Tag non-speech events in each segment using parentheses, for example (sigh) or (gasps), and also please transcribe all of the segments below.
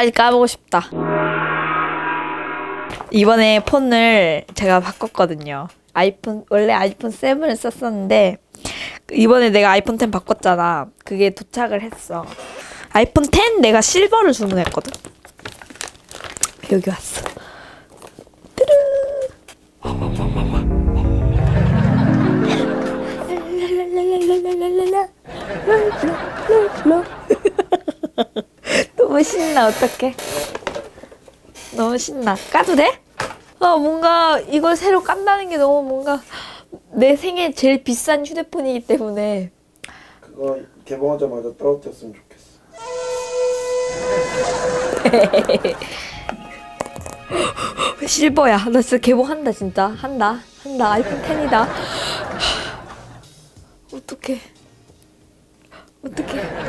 빨리 까보고 싶다. 이번에 폰을 제가 바꿨거든요. 아이폰 원래 아이폰 7을 썼었는데 이번에 내가 아이폰 10 바꿨잖아. 그게 도착을 했어. 아이폰 10 내가 실버를 주문했거든. 여기 왔어. 신나 어떡해? 너무 신나. 까도 돼? 아 뭔가 이걸 새로 깐다는 게 너무 뭔가 내 생애 제일 비싼 휴대폰이기 때문에. 그거 개봉하자마자 떨어졌으면 좋겠어. (laughs) 실버야. 나 진짜 개봉한다 진짜. 한다. 한다. 아이폰 10이다. 어떡해. 어떡해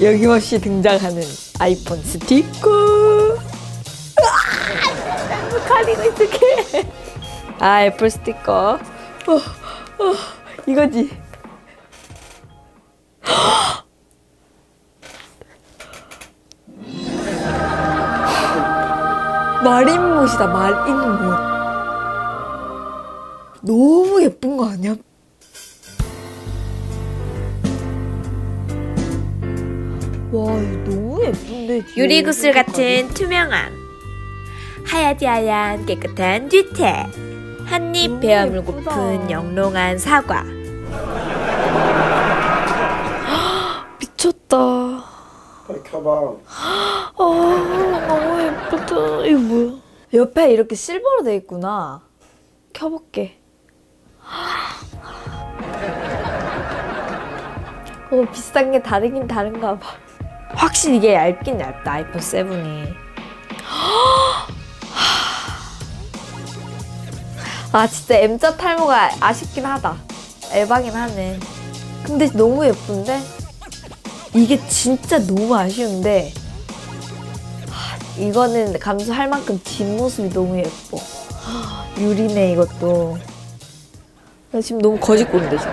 여김없이 등장하는 아이폰 스티커. 아, 가리고 있을게. 아 애플 스티커. 어, 어, 이거지. 마린못이다 마린못. 너무 예쁜 거 아니야? 와 이거 너무 예쁜데 유리구슬 같은 투명함. 하얗디 하얀 깨끗한 뒤태. 한입 너무 베어물고픈 예쁘다. 영롱한 사과. (gasps) 미쳤다. 빨리 켜봐. 아 너무 예쁘다. 이거 뭐야? 옆에 이렇게 실버로 돼 있구나. 켜볼게. (gasps) 어 비싼 게 다르긴 다른가 봐 확실히 이게 얇긴 얇다 아이폰 7이. 아 진짜 M자 탈모가 아쉽긴 하다. 에바긴 하네. 근데 너무 예쁜데? 이게 진짜 너무 아쉬운데 하, 이거는 감수할 만큼 뒷모습이 너무 예뻐. 하, 유리네 이것도. 나 지금 너무 거짓골인데 지금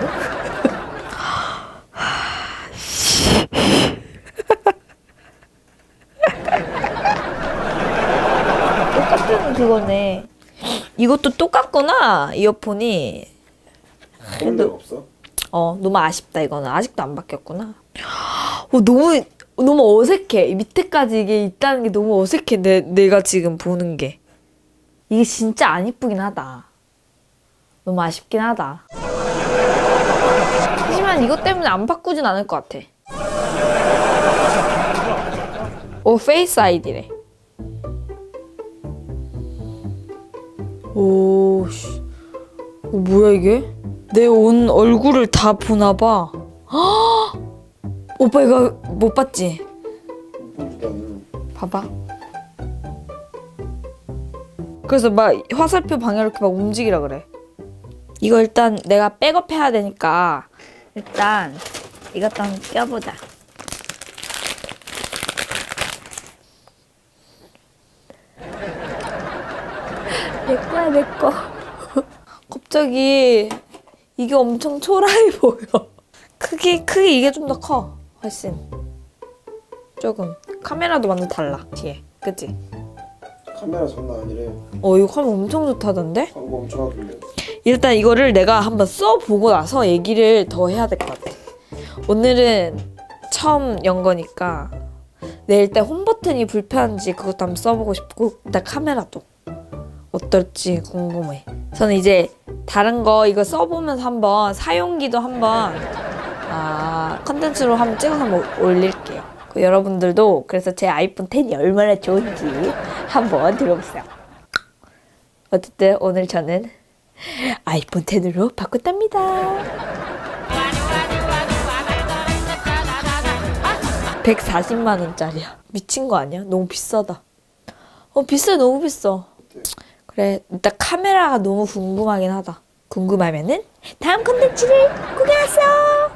똑같은 (laughs) 그거네 이것도 똑같구나 이어폰이 데가 없어? 어 너무 아쉽다 이거는 아직도 안 바뀌었구나. 어 너무 너무 어색해 이 밑에까지 이게 있다는 게 너무 어색해 내 내가 지금 보는 게 이게 진짜 안 이쁘긴 하다. 너무 아쉽긴 하다. 하지만 이것 때문에 안 바꾸진 않을 것 같아. 오 페이스 아이디래. 오 씨. 어, 뭐야 이게? 내 온 얼굴을 다 보나 봐. 헉! (gasps) 오빠 이거 못 봤지? 봐봐. 그래서 막 화살표 방향 이렇게 막 움직이라 그래. 이거 일단 내가 백업 해야 되니까 일단 이것도 한번 껴보자. 내 거야 내 거. (laughs) 갑자기 이게 엄청 초라해 (laughs) 보여. 크기 크기 이게 좀 더 커. 훨씬. 조금. 카메라도 완전 달라 뒤에. 그치? 카메라 장난 아니래. 어 이거 카메라 엄청 좋다던데? 광고 엄청 하길래. 일단 이거를 내가 한번 써보고 나서 얘기를 더 해야 될 것 같아. 오늘은 처음 연 거니까 내 일단 홈 버튼이 불편한지 그것도 한번 써보고 싶고 일단 카메라도 어떨지 궁금해. 저는 이제 다른 거 이거 써보면서 한번 사용기도 한번 아 컨텐츠로 한번 찍어서 한번 올릴게요. 그 여러분들도 그래서 제 아이폰 10이 얼마나 좋은지 한번 들어보세요. 어쨌든 오늘 저는 아이폰 10으로 바꿨답니다. 140만 원짜리야. 미친 거 아니야? 너무 비싸다. 어 비싸 너무 비싸. 그래 일단 카메라가 너무 궁금하긴 하다. 궁금하면은 다음 콘텐츠를 구경하세요.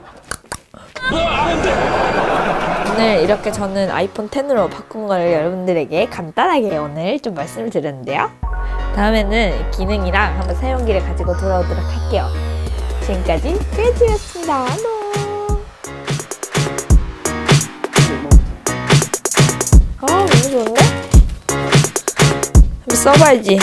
오늘 이렇게 저는 아이폰 10으로 바꾼 걸 여러분들에게 간단하게 오늘 좀 말씀을 드렸는데요. 다음에는 기능이랑 한번 사용기를 가지고 돌아오도록 할게요. 지금까지 꾀지였습니다. 안녕. 아 너무 좋은데? 한번 써봐야지.